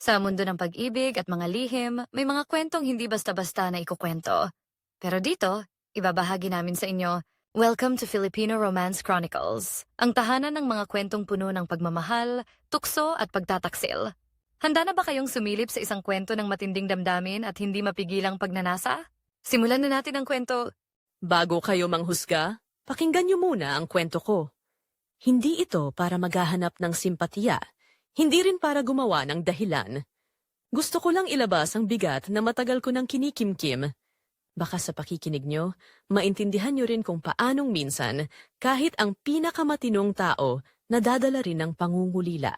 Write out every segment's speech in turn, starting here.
Sa mundo ng pag-ibig at mga lihim, may mga kwentong hindi basta-basta na ikukwento. Pero dito, ibabahagi namin sa inyo, Welcome to Filipino Romance Chronicles, ang tahanan ng mga kwentong puno ng pagmamahal, tukso at pagtataksil. Handa na ba kayong sumilip sa isang kwento ng matinding damdamin at hindi mapigilang pagnanasa? Simulan na natin ang kwento. Bago kayo manghusga, pakinggan niyo muna ang kwento ko. Hindi ito para maghahanap ng simpatiya, hindi rin para gumawa ng dahilan. Gusto ko lang ilabas ang bigat na matagal ko nang kinikimkim. Baka sa pakikinig nyo, maintindihan nyo rin kung paanong minsan, kahit ang pinakamatinong tao, nadadala rin ng pangungulila.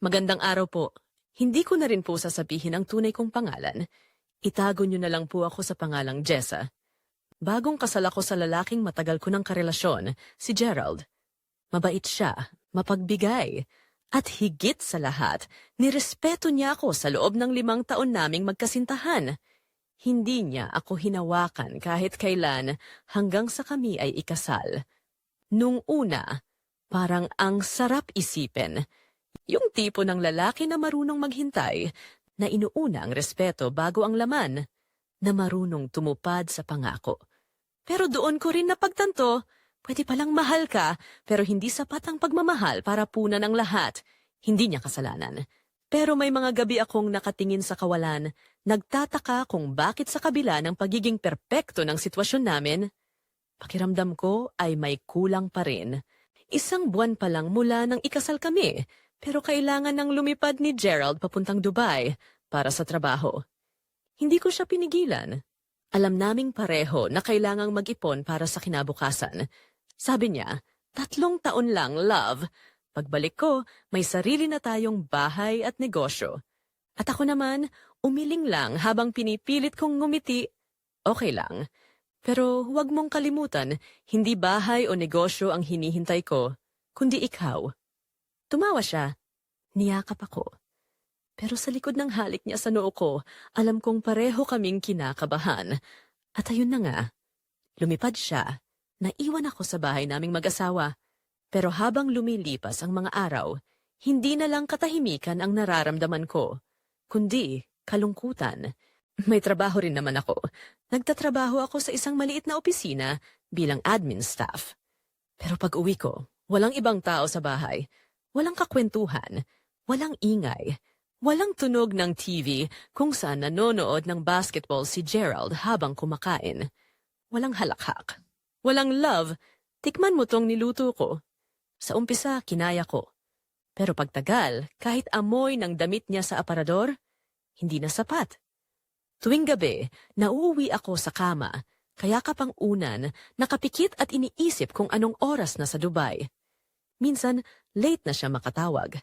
Magandang araw po. Hindi ko na rin po sasabihin ang tunay kong pangalan. Itago nyo na lang po ako sa pangalang Jessa. Bagong kasal ako sa lalaking matagal ko ng karelasyon, si Gerald. Mabait siya, mapagbigay, at higit sa lahat, nirespeto niya ako sa loob ng limang taon naming magkasintahan. Hindi niya ako hinawakan kahit kailan hanggang sa kami ay ikasal. Nung una, parang ang sarap isipin. Yung tipo ng lalaki na marunong maghintay, na inuuna ang respeto bago ang laman, na marunong tumupad sa pangako. Pero doon ko rin napagtanto, pwede palang mahal ka, pero hindi sapat ang pagmamahal para punan ang lahat. Hindi niya kasalanan. Pero may mga gabi akong nakatingin sa kawalan, nagtataka kung bakit sa kabila ng pagiging perpekto ng sitwasyon namin, pakiramdam ko ay may kulang pa rin. Isang buwan pa lang mula nang ikasal kami, pero kailangan nang lumipad ni Gerald papuntang Dubai para sa trabaho. Hindi ko siya pinigilan. Alam naming pareho na kailangang mag-ipon para sa kinabukasan. Sabi niya, tatlong taon lang, love. Pagbalik ko, may sarili na tayong bahay at negosyo. At ako naman, umiling lang habang pinipilit kong ngumiti. Okay lang. Pero huwag mong kalimutan, hindi bahay o negosyo ang hinihintay ko, kundi ikaw. Tumawa siya. Niyakap ako. Pero sa likod ng halik niya sa noo ko, alam kong pareho kaming kinakabahan. At ayun na nga. Lumipad siya. Naiwan ako sa bahay naming mag-asawa. Pero habang lumilipas ang mga araw, hindi na lang katahimikan ang nararamdaman ko, kundi kalungkutan. May trabaho rin naman ako. Nagtatrabaho ako sa isang maliit na opisina bilang admin staff. Pero pag uwi ko, walang ibang tao sa bahay. Walang kakwentuhan. Walang ingay. Walang tunog ng TV kung saan nanonood ng basketball si Gerald habang kumakain. Walang halakhak. Walang love. Tikman mo tong niluto ko. Sa umpisa, kinaya ko. Pero pagtagal, kahit amoy ng damit niya sa aparador, hindi na sapat. Tuwing gabi, nauuwi ako sa kama, kaya kapang unan, nakapikit at iniisip kung anong oras na sa Dubai. Minsan, late na siya makatawag.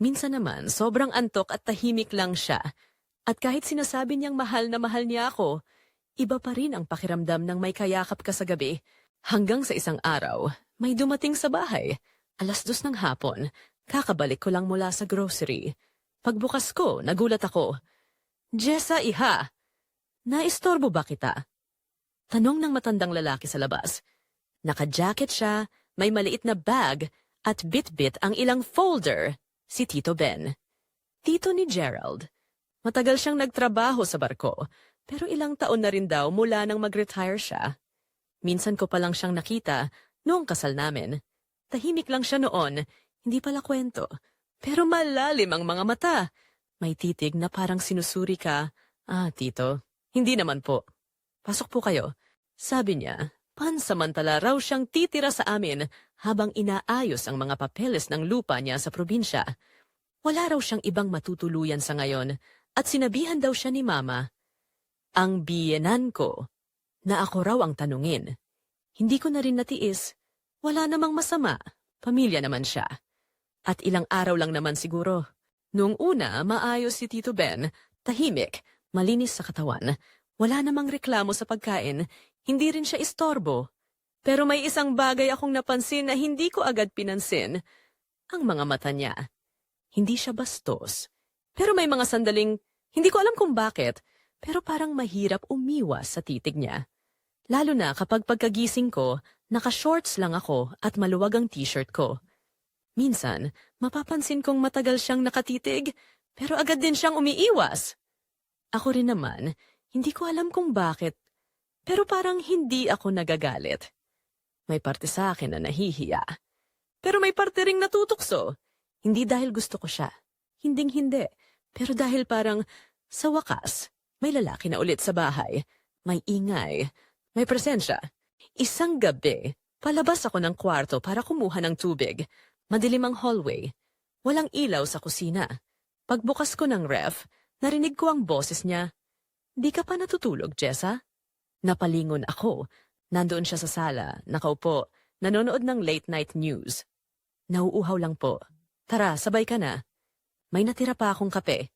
Minsan naman, sobrang antok at tahimik lang siya. At kahit sinasabi niyang mahal na mahal niya ako, iba pa rin ang pakiramdam ng may kayakap ka sa gabi. Hanggang sa isang araw, may dumating sa bahay. Alas dos ng hapon, kakabalik ko lang mula sa grocery. Pagbukas ko, nagulat ako. Jessa, iha! Naistorbo ba kita? Tanong ng matandang lalaki sa labas. Naka-jacket siya, may maliit na bag, at bit-bit ang ilang folder, si Tito Ben. Tito ni Gerald. Matagal siyang nagtrabaho sa barko, pero ilang taon na rin daw mula nang mag-retire siya. Minsan ko pa lang siyang nakita noong kasal namin. Tahimik lang siya noon, hindi pala kwento. Pero malalim ang mga mata. May titig na parang sinusuri ka. Ah, tito, hindi naman po. Pasok po kayo. Sabi niya, pansamantala raw siyang titira sa amin habang inaayos ang mga papeles ng lupa niya sa probinsya. Wala raw siyang ibang matutuluyan sa ngayon at sinabihan daw siya ni Mama, ang biyenan ko, na ako raw ang tanungin. Hindi ko na rin natiis. Wala namang masama. Pamilya naman siya. At ilang araw lang naman siguro. Noong una, maayos si Tito Ben, tahimik, malinis sa katawan. Wala namang reklamo sa pagkain, hindi rin siya istorbo. Pero may isang bagay akong napansin na hindi ko agad pinansin. Ang mga mata niya. Hindi siya bastos. Pero may mga sandaling, hindi ko alam kung bakit, pero parang mahirap umiwas sa titig niya. Lalo na kapag pagkagising ko, naka-shorts lang ako at maluwag ang t-shirt ko. Minsan, mapapansin kong matagal siyang nakatitig, Pero agad din siyang umiiwas. Ako rin naman, hindi ko alam kung bakit, pero parang hindi ako nagagalit. May parte sa akin na nahihiya. Pero may parte ring natutukso. Hindi dahil gusto ko siya. Hinding hindi. Pero dahil parang, sa wakas, may lalaki na ulit sa bahay. May ingay. May presensya. Isang gabi, palabas ako ng kwarto para kumuha ng tubig. Madilim ang hallway. Walang ilaw sa kusina. Pagbukas ko ng ref, narinig ko ang boses niya. Di ka pa natutulog, Jessa? Napalingon ako. Nandoon siya sa sala, nakaupo, nanonood ng late night news. Nauuhaw lang po. Tara, sabay ka na. May natira pa akong kape.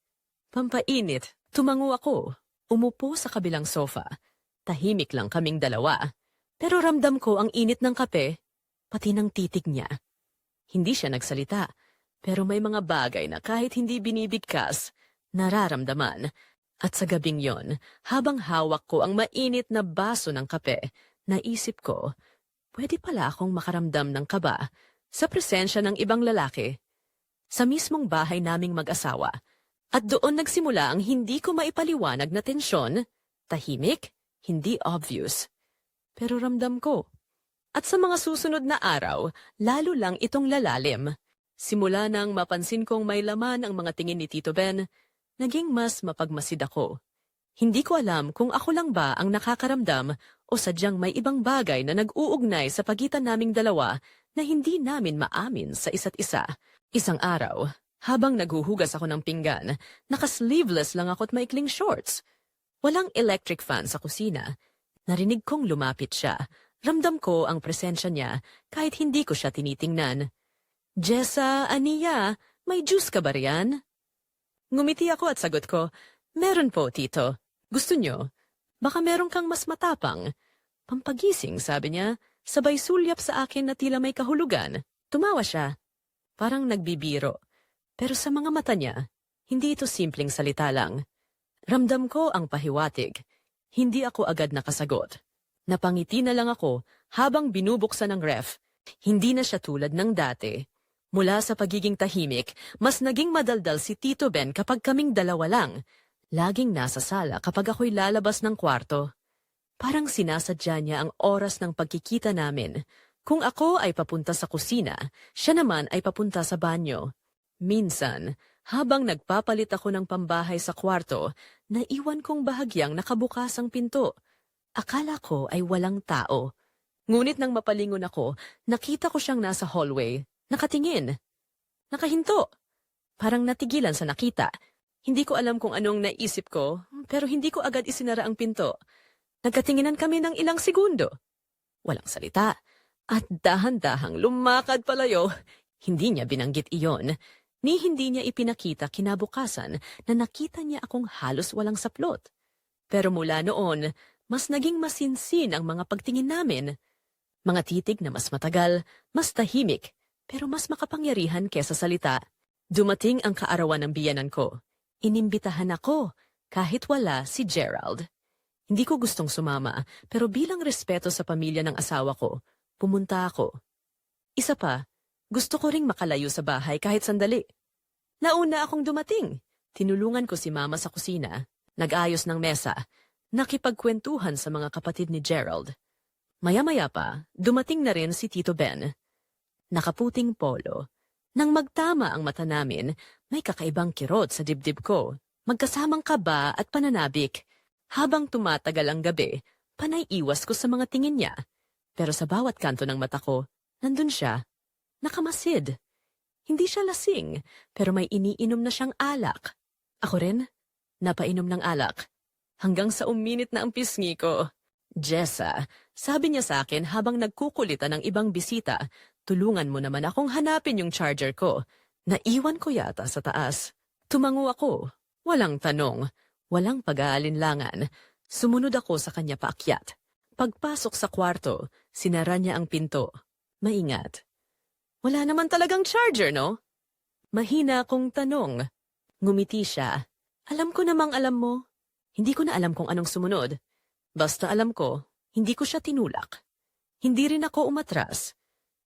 Pampainit, tumango ako. Umupo sa kabilang sofa. Tahimik lang kaming dalawa. Pero ramdam ko ang init ng kape, pati ng titig niya. Hindi siya nagsalita, pero may mga bagay na kahit hindi binibigkas, nararamdaman. At sa gabing yon, habang hawak ko ang mainit na baso ng kape, naisip ko, pwede pala akong makaramdam ng kaba sa presensya ng ibang lalaki. Sa mismong bahay naming mag-asawa. At doon nagsimula ang hindi ko maipaliwanag na tensyon, tahimik, hindi obvious. Pero ramdam ko. At sa mga susunod na araw, lalo lang itong lalalim. Simula nang mapansin kong may laman ang mga tingin ni Tito Ben, naging mas mapagmasid ako. Hindi ko alam kung ako lang ba ang nakakaramdam o sadyang may ibang bagay na nag-uugnay sa pagitan naming dalawa na hindi namin maamin sa isa't isa. Isang araw, habang naghuhugas ako ng pinggan, naka-sleeveless lang ako at maikling shorts. Walang electric fan sa kusina. Narinig kong lumapit siya. Ramdam ko ang presensya niya kahit hindi ko siya tinitingnan. Jessa, Aniya, may juice ka ba riyan? Ngumiti ako at sagot ko, Meron po, tito. Gusto nyo? Baka meron kang mas matapang. Pampagising, sabi niya. Sabay sulyap sa akin na tila may kahulugan. Tumawa siya. Parang nagbibiro. Pero sa mga mata niya, hindi ito simpleng salita lang. Ramdam ko ang pahiwatig. Hindi ako agad nakasagot. Napangiti na lang ako habang binubuksan ng ref. Hindi na siya tulad ng dati. Mula sa pagiging tahimik, mas naging madaldal si Tito Ben kapag kaming dalawa lang. Laging nasa sala kapag ako'y lalabas ng kwarto. Parang sinasadya niya ang oras ng pagkikita namin. Kung ako ay papunta sa kusina, siya naman ay papunta sa banyo. Minsan, habang nagpapalit ako ng pambahay sa kwarto, naiwan kong bahagyang nakabukas ang pinto. Akala ko ay walang tao. Ngunit nang mapalingon ako, nakita ko siyang nasa hallway, nakatingin. Nakahinto. Parang natigilan sa nakita. Hindi ko alam kung anong naisip ko, pero hindi ko agad isinara ang pinto. Nagkatinginan kami ng ilang segundo. Walang salita. At dahan-dahang lumakad palayo. Hindi niya binanggit iyon. Ni hindi niya ipinakita kinabukasan na nakita niya akong halos walang saplot. Pero mula noon, mas naging masinsin ang mga pagtingin namin. Mga titig na mas matagal, mas tahimik, pero mas makapangyarihan kesa salita. Dumating ang kaarawan ng biyanan ko. Inimbitahan ako, kahit wala si Gerald. Hindi ko gustong sumama, pero bilang respeto sa pamilya ng asawa ko, pumunta ako. Isa pa, gusto ko ring makalayo sa bahay kahit sandali. Nauna akong dumating. Tinulungan ko si mama sa kusina, nag-ayos ng mesa, nakipagkwentuhan sa mga kapatid ni Gerald. Maya-maya pa, dumating na rin si Tito Ben. Nakaputing polo. Nang magtama ang mata namin, may kakaibang kirot sa dibdib ko. Magkasamang kaba at pananabik. Habang tumatagal ang gabi, panay iwas ko sa mga tingin niya. Pero sa bawat kanto ng mata ko, nandun siya. Nakamasid. Hindi siya lasing, pero may iniinom na siyang alak. Ako rin, napainom ng alak. Hanggang sa uminit na ang pisngi ko. Jessa, sabi niya sa akin habang nagkukulitan ng ibang bisita, tulungan mo naman akong hanapin yung charger ko. Naiwan ko yata sa taas. Tumango ako. Walang tanong. Walang pag-aalinlangan. Sumunod ako sa kanya paakyat. Pagpasok sa kwarto, sinara niya ang pinto. Maingat. Wala naman talagang charger, no? Mahina akong tanong. Ngumiti siya. Alam ko namang alam mo. Hindi ko na alam kung anong sumunod. Basta alam ko, hindi ko siya tinulak. Hindi rin ako umatras.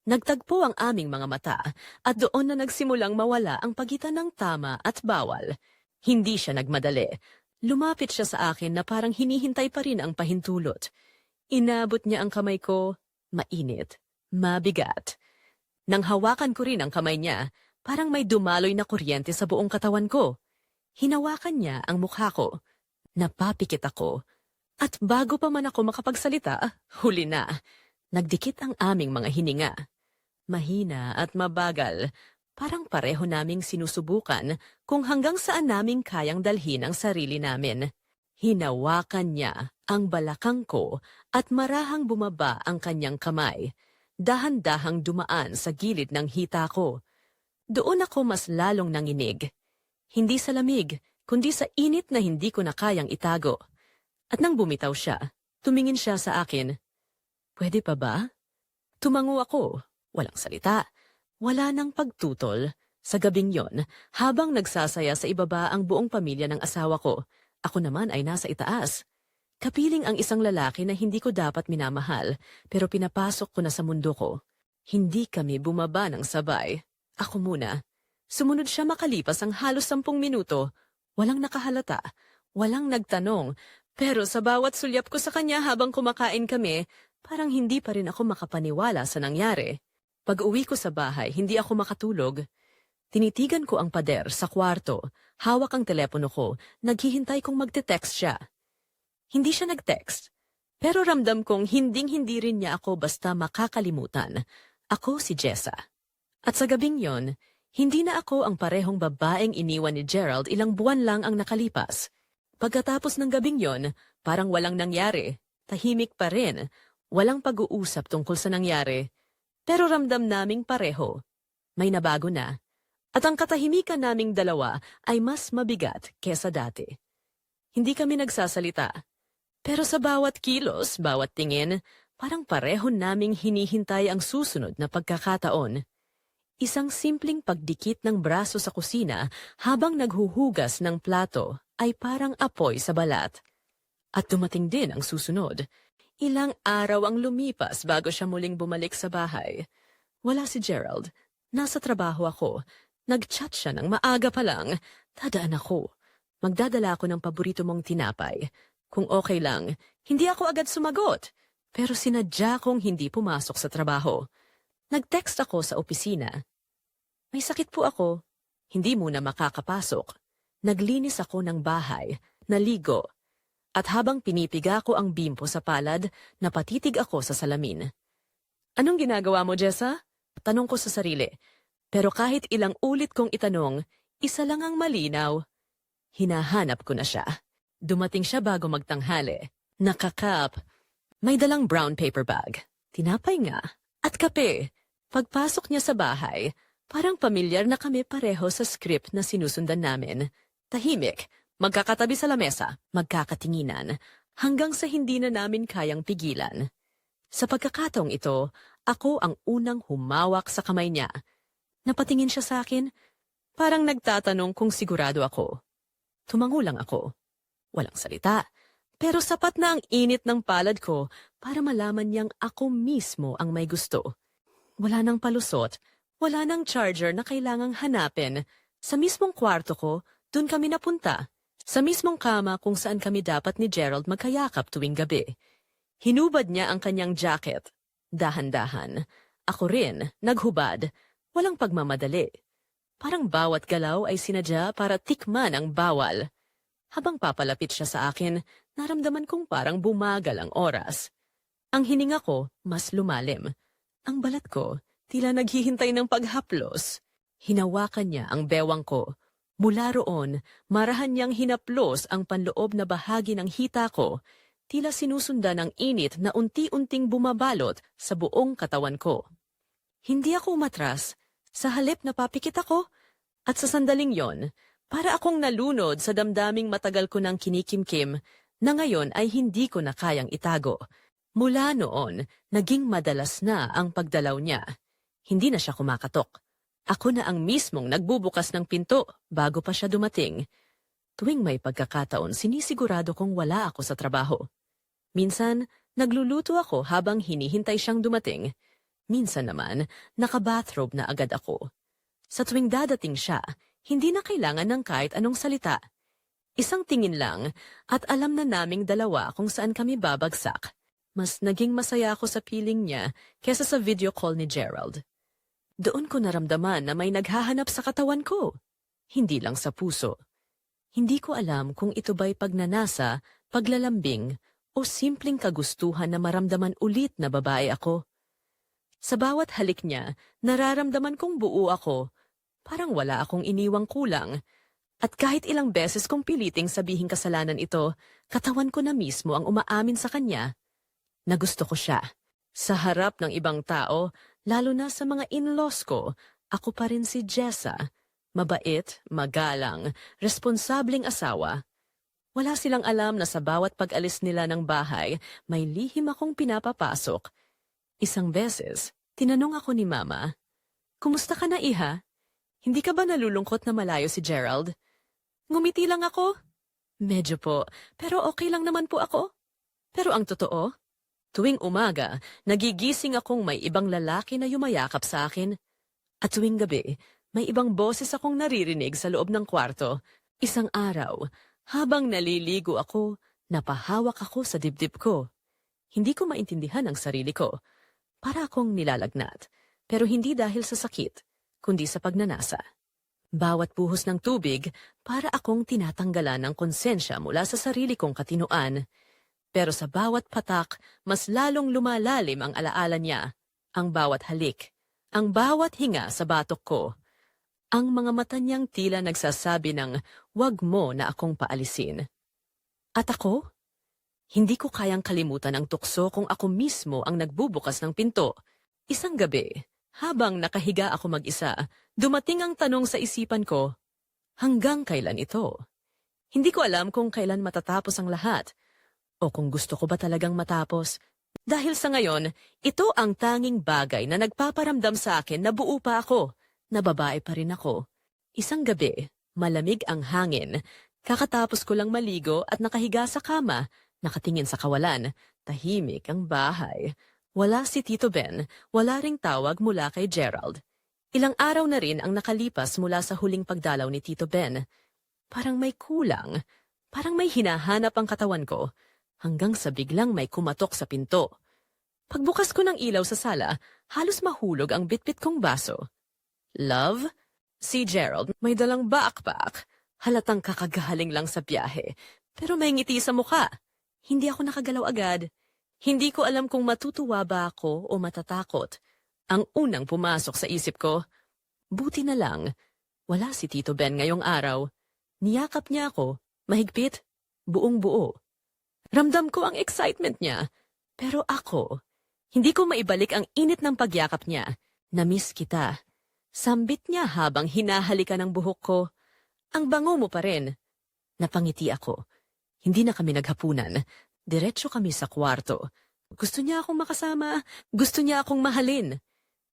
Nagtagpo ang aming mga mata at doon na nagsimulang mawala ang pagitan ng tama at bawal. Hindi siya nagmadali. Lumapit siya sa akin na parang hinihintay pa rin ang pahintulot. Inabot niya ang kamay ko, mainit, mabigat. Nang hawakan ko rin ang kamay niya, parang may dumaloy na kuryente sa buong katawan ko. Hinawakan niya ang mukha ko. Napapikit ako. At bago pa man ako makapagsalita, huli na. Nagdikit ang aming mga hininga. Mahina at mabagal, parang pareho naming sinusubukan kung hanggang saan naming kayang dalhin ang sarili namin. Hinawakan niya ang balakang ko at marahang bumaba ang kanyang kamay. Dahan-dahang dumaan sa gilid ng hita ko. Doon ako mas lalong nanginig. Hindi sa lamig, kundi sa init na hindi ko na kayang itago. At nang bumitaw siya, tumingin siya sa akin. Pwede pa ba? Tumango ako. Walang salita. Wala nang pagtutol. Sa gabing yon, habang nagsasaya sa ibaba ang buong pamilya ng asawa ko, ako naman ay nasa itaas. Kapiling ang isang lalaki na hindi ko dapat minamahal, pero pinapasok ko na sa mundo ko. Hindi kami bumaba ng sabay. Ako muna. Sumunod siya makalipas ang halos sampung minuto. Walang nakahalata, walang nagtanong, pero sa bawat sulyap ko sa kanya habang kumakain kami, parang hindi pa rin ako makapaniwala sa nangyari. Pag uwi ko sa bahay, hindi ako makatulog. Tinitigan ko ang pader sa kwarto, hawak ang telepono ko, naghihintay kong magte-text siya. Hindi siya nag-text, pero ramdam kong hinding-hindi rin niya ako basta makakalimutan. Ako si Jessa. At sa gabing yon, hindi na ako ang parehong babaeng iniwan ni Gerald ilang buwan lang ang nakalipas. Pagkatapos ng gabing yon, parang walang nangyari. Tahimik pa rin. Walang pag-uusap tungkol sa nangyari. Pero ramdam naming pareho. May nabago na. At ang katahimikan naming dalawa ay mas mabigat kesa dati. Hindi kami nagsasalita. Pero sa bawat kilos, bawat tingin, parang pareho naming hinihintay ang susunod na pagkakataon. Isang simpleng pagdikit ng braso sa kusina habang naghuhugas ng plato ay parang apoy sa balat. At dumating din ang susunod. Ilang araw ang lumipas bago siya muling bumalik sa bahay. Wala si Gerald. Nasa trabaho ako. Nag-chat siya ng maaga pa lang. Dadaan ako. Magdadala ako ng paborito mong tinapay. Kung okay lang, hindi ako agad sumagot. Pero sinadya kong hindi pumasok sa trabaho. Nag-text ako sa opisina. May sakit po ako. Hindi muna makakapasok. Naglinis ako ng bahay, naligo. At habang pinipiga ko ang bimpo sa palad, napatitig ako sa salamin. Anong ginagawa mo, Jessa? Tanong ko sa sarili. Pero kahit ilang ulit kong itanong, isa lang ang malinaw. Hinahanap ko na siya. Dumating siya bago magtanghali. Nakakap. May dalang brown paper bag. Tinapay nga. At kape. Pagpasok niya sa bahay, parang pamilyar na kami pareho sa script na sinusundan namin. Tahimik, magkakatabi sa lamesa, magkakatinginan, hanggang sa hindi na namin kayang pigilan. Sa pagkakataong ito, ako ang unang humawak sa kamay niya. Napatingin siya sa akin, parang nagtatanong kung sigurado ako. Tumango lang ako. Walang salita, pero sapat na ang init ng palad ko para malaman niyang ako mismo ang may gusto. Wala nang palusot, wala nang charger na kailangang hanapin. Sa mismong kwarto ko, dun kami napunta. Sa mismong kama kung saan kami dapat ni Gerald magkayakap tuwing gabi. Hinubad niya ang kanyang jacket. Dahan-dahan. Ako rin, naghubad. Walang pagmamadali. Parang bawat galaw ay sinadya para tikman ang bawal. Habang papalapit siya sa akin, naramdaman kong parang bumagal ang oras. Ang hininga ko, mas lumalim. Ang balat ko, tila naghihintay ng paghaplos. Hinawakan niya ang bewang ko. Mula roon, marahan niyang hinaplos ang panloob na bahagi ng hita ko, tila sinusundan ng init na unti-unting bumabalot sa buong katawan ko. Hindi ako umatras, sa halip na papikit ako, at sa sandaling yon, para akong nalunod sa damdaming matagal ko ng kinikimkim na ngayon ay hindi ko na kayang itago. Mula noon, naging madalas na ang pagdalaw niya. Hindi na siya kumakatok. Ako na ang mismong nagbubukas ng pinto bago pa siya dumating. Tuwing may pagkakataon, sinisigurado kong wala ako sa trabaho. Minsan, nagluluto ako habang hinihintay siyang dumating. Minsan naman, naka-bathrobe na agad ako. Sa tuwing dadating siya, hindi na kailangan ng kahit anong salita. Isang tingin lang at alam na naming dalawa kung saan kami babagsak. Mas naging masaya ako sa piling niya kesa sa video call ni Gerald. Doon ko naramdaman na may naghahanap sa katawan ko. Hindi lang sa puso. Hindi ko alam kung ito ba'y pagnanasa, paglalambing, o simpleng kagustuhan na maramdaman ulit na babae ako. Sa bawat halik niya, nararamdaman kong buo ako. Parang wala akong iniwang kulang. At kahit ilang beses kong piliting sabihin kasalanan ito, katawan ko na mismo ang umaamin sa kanya na gusto ko siya. Sa harap ng ibang tao, lalo na sa mga in-laws ko, ako pa rin si Jessa. Mabait, magalang, responsableng asawa. Wala silang alam na sa bawat pag-alis nila ng bahay, may lihim akong pinapapasok. Isang beses, tinanong ako ni Mama, Kumusta ka na, Iha? Hindi ka ba nalulungkot na malayo si Gerald? Ngumiti lang ako. Medyo po, pero okay lang naman po ako. Pero ang totoo, tuwing umaga, nagigising akong may ibang lalaki na yumayakap sa akin. At tuwing gabi, may ibang boses akong naririnig sa loob ng kwarto. Isang araw, habang naliligo ako, napahawak ako sa dibdib ko. Hindi ko maintindihan ang sarili ko. Para akong nilalagnat, pero hindi dahil sa sakit, kundi sa pagnanasa. Bawat buhos ng tubig, para akong tinatanggalan ng konsensya mula sa sarili kong katinuan. Pero sa bawat patak, mas lalong lumalalim ang alaala niya, ang bawat halik, ang bawat hinga sa batok ko. Ang mga mata niyang tila nagsasabi ng, wag mo na akong paalisin. At ako? Hindi ko kayang kalimutan ang tukso kung ako mismo ang nagbubukas ng pinto. Isang gabi, habang nakahiga ako mag-isa, dumating ang tanong sa isipan ko, hanggang kailan ito? Hindi ko alam kung kailan matatapos ang lahat, o kung gusto ko ba talagang matapos. Dahil sa ngayon, ito ang tanging bagay na nagpaparamdam sa akin na buo pa ako, na babae pa rin ako. Isang gabi, malamig ang hangin, kakatapos ko lang maligo at nakahiga sa kama, nakatingin sa kawalan, tahimik ang bahay. Wala si Tito Ben, wala ring tawag mula kay Gerald. Ilang araw na rin ang nakalipas mula sa huling pagdalaw ni Tito Ben. Parang may kulang, parang may hinahanap ang katawan ko, hanggang sa biglang may kumatok sa pinto. Pagbukas ko ng ilaw sa sala, halos mahulog ang bitbit kong baso. Love? Si Gerald may dalang backpack. Halatang kakagaling lang sa biyahe, pero may ngiti sa mukha. Hindi ako nakagalaw agad. Hindi ko alam kung matutuwa ba ako o matatakot. Ang unang pumasok sa isip ko, buti na lang, wala si Tito Ben ngayong araw. Niyakap niya ako, mahigpit, buong buo. Ramdam ko ang excitement niya, pero ako, hindi ko maibalik ang init ng pagyakap niya. Namiss kita. Sambit niya habang hinahalikan ng buhok ko. Ang bango mo pa rin. Napangiti ako. Hindi na kami naghapunan. Diretso kami sa kwarto. Gusto niya akong makasama. Gusto niya akong mahalin.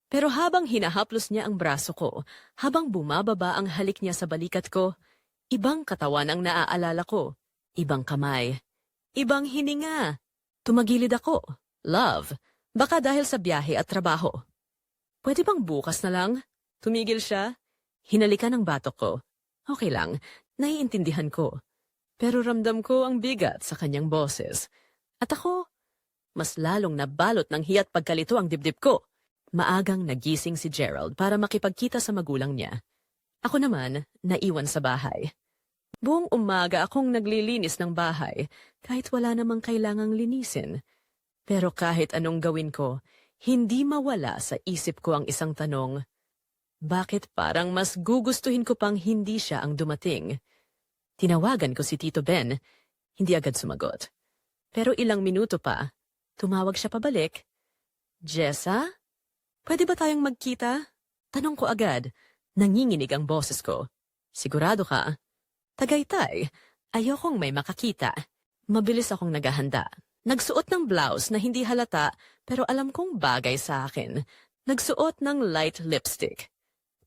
Pero habang hinahaplos niya ang braso ko, habang bumababa ang halik niya sa balikat ko, ibang katawan ang naaalala ko. Ibang kamay. Ibang hininga. Tumagilid ako. Love. Baka dahil sa biyahe at trabaho. Pwede bang bukas na lang? Tumigil siya. Hinalikan ang batok ko. Okay lang, naiintindihan ko. Pero ramdam ko ang bigat sa kanyang boses. At ako, mas lalong nabalot ng hiyat pagkalito ang dibdib ko. Maagang nagising si Gerald para makipagkita sa magulang niya. Ako naman, naiwan sa bahay. Buong umaga akong naglilinis ng bahay kahit wala namang kailangang linisin. Pero kahit anong gawin ko, hindi mawala sa isip ko ang isang tanong, bakit parang mas gugustuhin ko pang hindi siya ang dumating? Tinawagan ko si Tito Ben. Hindi agad sumagot. Pero ilang minuto pa, tumawag siya pabalik. Jessa? Pwede ba tayong magkita? Tanong ko agad. Nanginginig ang boses ko. Sigurado ka? Tagaytay, ayokong may makakita. Mabilis akong naghahanda. Nagsuot ng blouse na hindi halata pero alam kong bagay sa akin. Nagsuot ng light lipstick.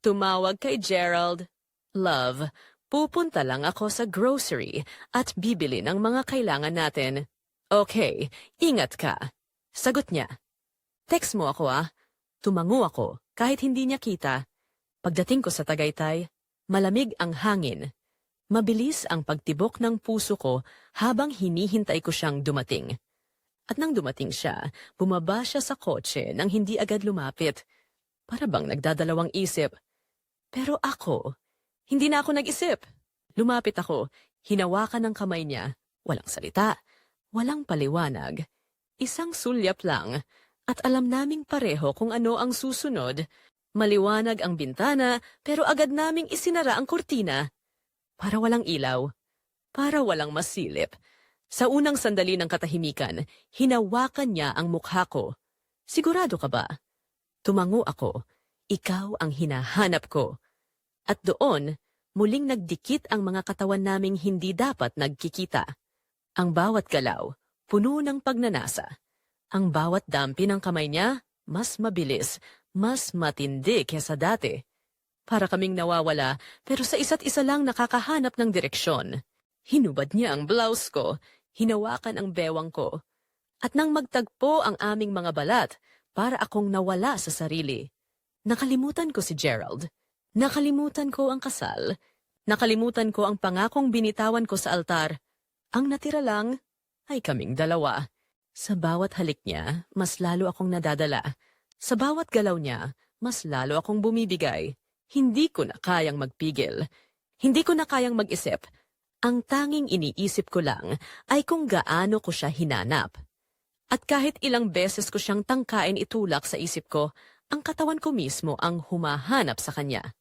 Tumawag kay Gerald. Love, pupunta lang ako sa grocery at bibili ng mga kailangan natin. Okay, ingat ka. Sagot niya. Text mo ako ah. Tumango ako kahit hindi niya kita. Pagdating ko sa Tagaytay, malamig ang hangin. Mabilis ang pagtibok ng puso ko habang hinihintay ko siyang dumating. At nang dumating siya, bumaba siya sa kotse nang hindi agad lumapit. Para bang nagdadalawang isip. Pero ako, hindi na ako nag-isip. Lumapit ako, hinawakan ng kamay niya. Walang salita, walang paliwanag. Isang sulyap lang, at alam naming pareho kung ano ang susunod. Maliwanag ang bintana, pero agad naming isinara ang kurtina. Para walang ilaw, para walang masilip. Sa unang sandali ng katahimikan, hinawakan niya ang mukha ko. Sigurado ka ba? Tumango ako. Ikaw ang hinahanap ko. At doon, muling nagdikit ang mga katawan naming hindi dapat nagkikita. Ang bawat galaw, puno ng pagnanasa. Ang bawat dampi ng kamay niya, mas mabilis, mas matindi kesa dati. Para kaming nawawala, pero sa isa't isa lang nakakahanap ng direksyon. Hinubad niya ang blouse ko, hinawakan ang bewang ko. At nang magtagpo ang aming mga balat, para akong nawala sa sarili. Nakalimutan ko si Gerald. Nakalimutan ko ang kasal. Nakalimutan ko ang pangakong binitawan ko sa altar. Ang natira lang ay kaming dalawa. Sa bawat halik niya, mas lalo akong nadadala. Sa bawat galaw niya, mas lalo akong bumibigay. Hindi ko na kayang magpigil. Hindi ko na kayang mag-isip. Ang tanging iniisip ko lang ay kung gaano ko siya hinanap. At kahit ilang beses ko siyang tangkain itulak sa isip ko, ang katawan ko mismo ang humahanap sa kanya.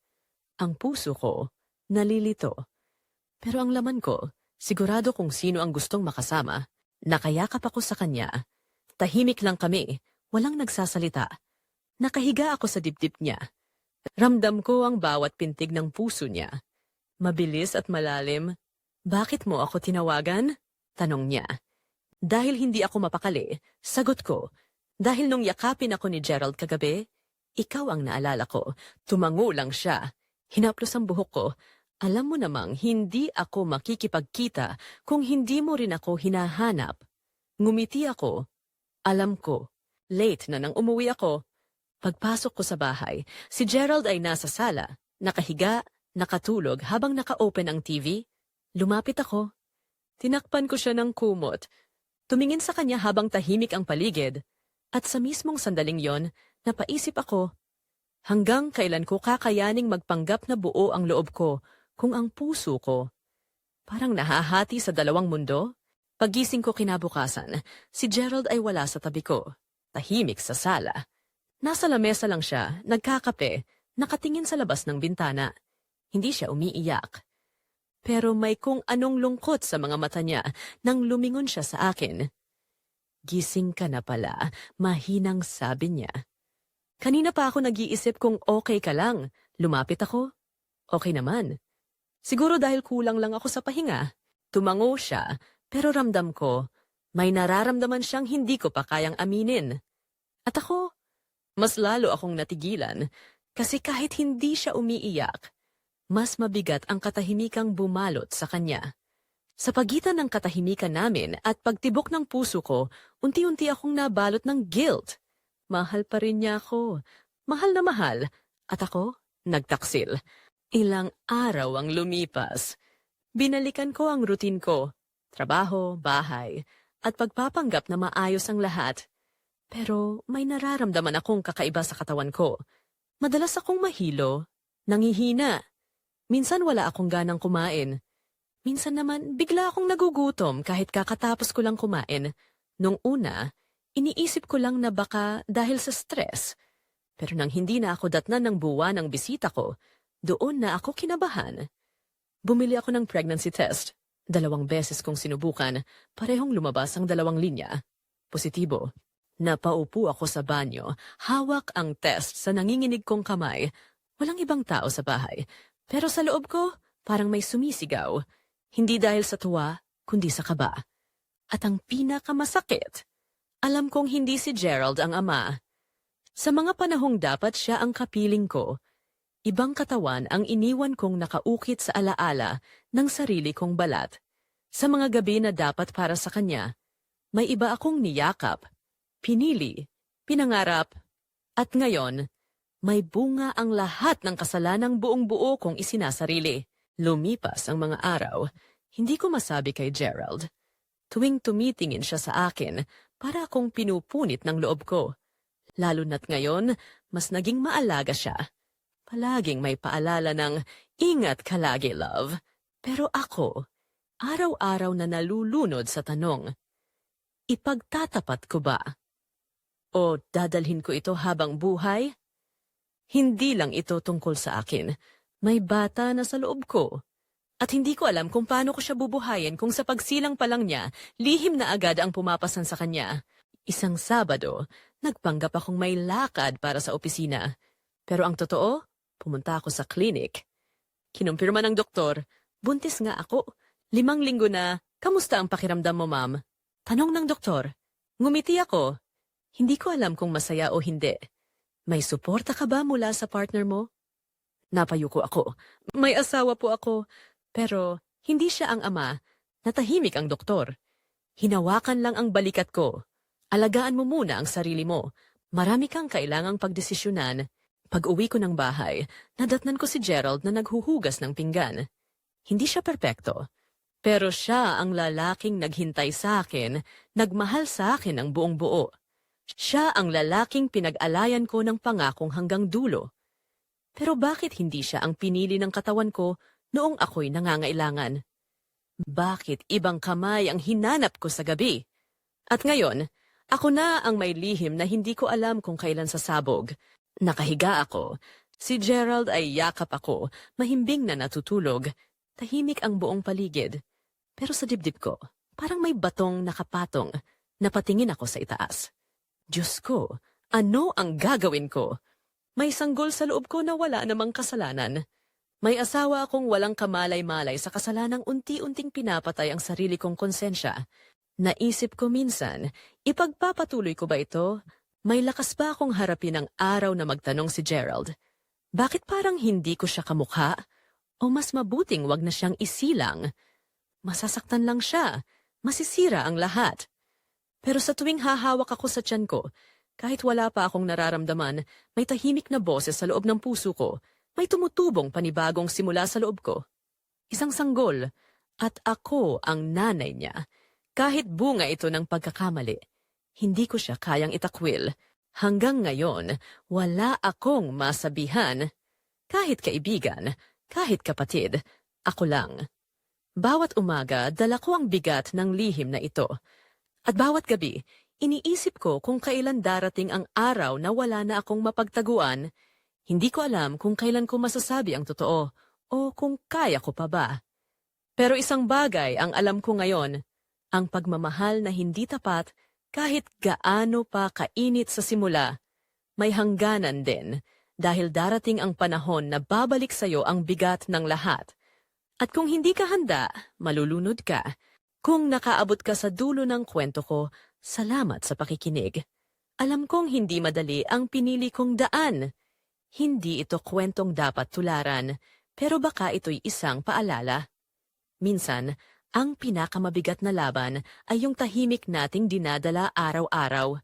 Ang puso ko, nalilito. Pero ang laman ko, sigurado kung sino ang gustong makasama. Nakayakap ako sa kanya. Tahimik lang kami, walang nagsasalita. Nakahiga ako sa dibdib niya. Ramdam ko ang bawat pintig ng puso niya. Mabilis at malalim. Bakit mo ako tinawagan? Tanong niya. Dahil hindi ako mapakali, sagot ko. Dahil nung yakapin ako ni Gerald kagabi, ikaw ang naalala ko. Tumango lang siya. Hinaplos ang buhok ko. Alam mo namang hindi ako makikipagkita kung hindi mo rin ako hinahanap. Ngumiti ako. Alam ko. Late na nang umuwi ako. Pagpasok ko sa bahay, si Gerald ay nasa sala, nakahiga, nakatulog habang naka-open ang TV. Lumapit ako. Tinakpan ko siya ng kumot. Tumingin sa kanya habang tahimik ang paligid. At sa mismong sandaling yon, napaisip ako, hanggang kailan ko kakayaning magpanggap na buo ang loob ko kung ang puso ko. Parang nahahati sa dalawang mundo. Pagising ko kinabukasan, si Gerald ay wala sa tabi ko. Tahimik sa sala. Nasa lamesa lang siya, nagkakape, nakatingin sa labas ng bintana. Hindi siya umiiyak. Pero may kung anong lungkot sa mga mata niya nang lumingon siya sa akin. Gising ka na pala, mahinang sabi niya. Kanina pa ako nag-iisip kung okay ka lang. Lumapit ako. Okay naman. Siguro dahil kulang lang ako sa pahinga. Tumango siya, pero ramdam ko, may nararamdaman siyang hindi ko pa kayang aminin. At ako, mas lalo akong natigilan, kasi kahit hindi siya umiiyak, mas mabigat ang katahimikang bumalot sa kanya. Sa pagitan ng katahimikan namin at pagtibok ng puso ko, unti-unti akong nabalot ng guilt. Mahal pa rin niya ako. Mahal na mahal. At ako, nagtaksil. Ilang araw ang lumipas. Binalikan ko ang routine ko. Trabaho, bahay, at pagpapanggap na maayos ang lahat. Pero may nararamdaman akong kakaiba sa katawan ko. Madalas akong mahilo, nangihina. Minsan wala akong ganang kumain. Minsan naman bigla akong nagugutom kahit kakatapos ko lang kumain. Nung una, iniisip ko lang na baka dahil sa stress. Pero nang hindi na ako datnan ng buwan ng bisita ko, doon na ako kinabahan. Bumili ako ng pregnancy test. Dalawang beses kong sinubukan, parehong lumabas ang dalawang linya. Positibo. Napaupo ako sa banyo, hawak ang test sa nanginginig kong kamay. Walang ibang tao sa bahay. Pero sa loob ko, parang may sumisigaw. Hindi dahil sa tuwa, kundi sa kaba. At ang pinakamasakit, alam kong hindi si Gerald ang ama. Sa mga panahong dapat siya ang kapiling ko, ibang katawan ang iniwan kong nakaukit sa alaala ng sarili kong balat. Sa mga gabi na dapat para sa kanya, may iba akong niyakap, pinili, pinangarap, At ngayon, may bunga ang lahat ng kasalanang buong buo kong isinasarili. Lumipas ang mga araw, hindi ko masabi kay Gerald. Tuwing tumitingin siya sa akin, para akong pinupunit ng loob ko. Lalo na't ngayon, mas naging maalaga siya. Palaging may paalala ng, ingat ka lagi, love. Pero ako, araw-araw na nalulunod sa tanong, ipagtatapat ko ba? O dadalhin ko ito habang buhay? Hindi lang ito tungkol sa akin. May bata na sa loob ko. At hindi ko alam kung paano ko siya bubuhayin kung sa pagsilang pa lang niya, lihim na agad ang pumapasan sa kanya. Isang Sabado, nagpanggap akong may lakad para sa opisina. Pero ang totoo, pumunta ako sa clinic. Kinumpirma ng doktor, buntis nga ako. Limang linggo na, kamusta ang pakiramdam mo, ma'am? Tanong ng doktor. Ngumiti ako. Hindi ko alam kung masaya o hindi. May suporta ka ba mula sa partner mo? Napayuko ako. May asawa po ako. Pero hindi siya ang ama. Natahimik ang doktor. Hinawakan lang ang balikat ko. Alagaan mo muna ang sarili mo. Marami kang kailangang pagdesisyonan. Pag uwi ko ng bahay, nadatnan ko si Gerald na naghuhugas ng pinggan. Hindi siya perpekto. Pero siya ang lalaking naghintay sa akin, nagmahal sa akin ang buong buo. Siya ang lalaking pinag-alayan ko ng pangakong hanggang dulo. Pero bakit hindi siya ang pinili ng katawan ko noong ako'y nangangailangan? Bakit ibang kamay ang hinanap ko sa gabi? At ngayon, ako na ang may lihim na hindi ko alam kung kailan sasabog. Nakahiga ako. Si Gerald ay yakap ako, mahimbing na natutulog. Tahimik ang buong paligid. Pero sa dibdib ko, parang may batong nakapatong. Napatingin ako sa itaas. Diyos ko, ano ang gagawin ko? May sanggol sa loob ko na wala namang kasalanan. May asawa akong walang kamalay-malay sa kasalanang unti-unting pinapatay ang sarili kong konsensya. Naisip ko minsan, ipagpapatuloy ko ba ito? May lakas ba akong harapin ang araw na magtanong si Gerald? Bakit parang hindi ko siya kamukha? O mas mabuting wag na siyang isilang? Masasaktan lang siya. Masisira ang lahat. Pero sa tuwing hahawak ako sa tiyan ko, kahit wala pa akong nararamdaman, may tahimik na boses sa loob ng puso ko. May tumutubong panibagong simula sa loob ko. Isang sanggol. At ako ang nanay niya. Kahit bunga ito ng pagkakamali, hindi ko siya kayang itakwil. Hanggang ngayon, wala akong masabihan. Kahit kaibigan, kahit kapatid, ako lang. Bawat umaga, dala ko ang bigat ng lihim na ito. At bawat gabi, iniisip ko kung kailan darating ang araw na wala na akong mapagtaguan. Hindi ko alam kung kailan ko masasabi ang totoo o kung kaya ko pa ba. Pero isang bagay ang alam ko ngayon, ang pagmamahal na hindi tapat kahit gaano pa kainit sa simula, may hangganan din dahil darating ang panahon na babalik sa'yo ang bigat ng lahat. At kung hindi ka handa, malulunod ka. Kung nakaabot ka sa dulo ng kwento ko, salamat sa pakikinig. Alam kong hindi madali ang pinili kong daan. Hindi ito kwentong dapat tularan, pero baka ito'y isang paalala. Minsan, ang pinakamabigat na laban ay yung tahimik nating dinadala araw-araw.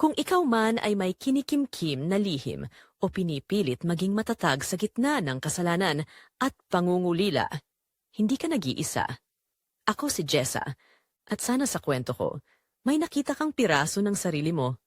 Kung ikaw man ay may kinikimkim na lihim o pinipilit maging matatag sa gitna ng kasalanan at pangungulila, hindi ka nag-iisa. Ako si Jessa, at sana sa kwento ko, may nakita kang piraso ng sarili mo.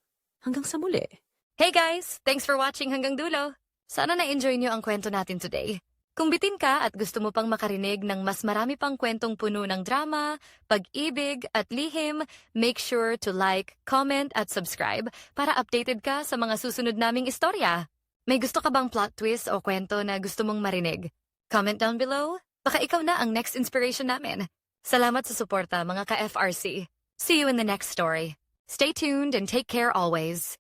Hanggang sa muli. Hey guys! Thanks for watching hanggang dulo. Sana na-enjoy niyo ang kwento natin today. Kung bitin ka at gusto mo pang makarinig ng mas marami pang kwentong puno ng drama, pag-ibig at lihim, make sure to like, comment at subscribe para updated ka sa mga susunod naming istorya. May gusto ka bang plot twist o kwento na gusto mong marinig? Comment down below. Baka ikaw na ang next inspiration namin. Salamat sa suporta mga ka-FRC. See you in the next story. Stay tuned and take care always.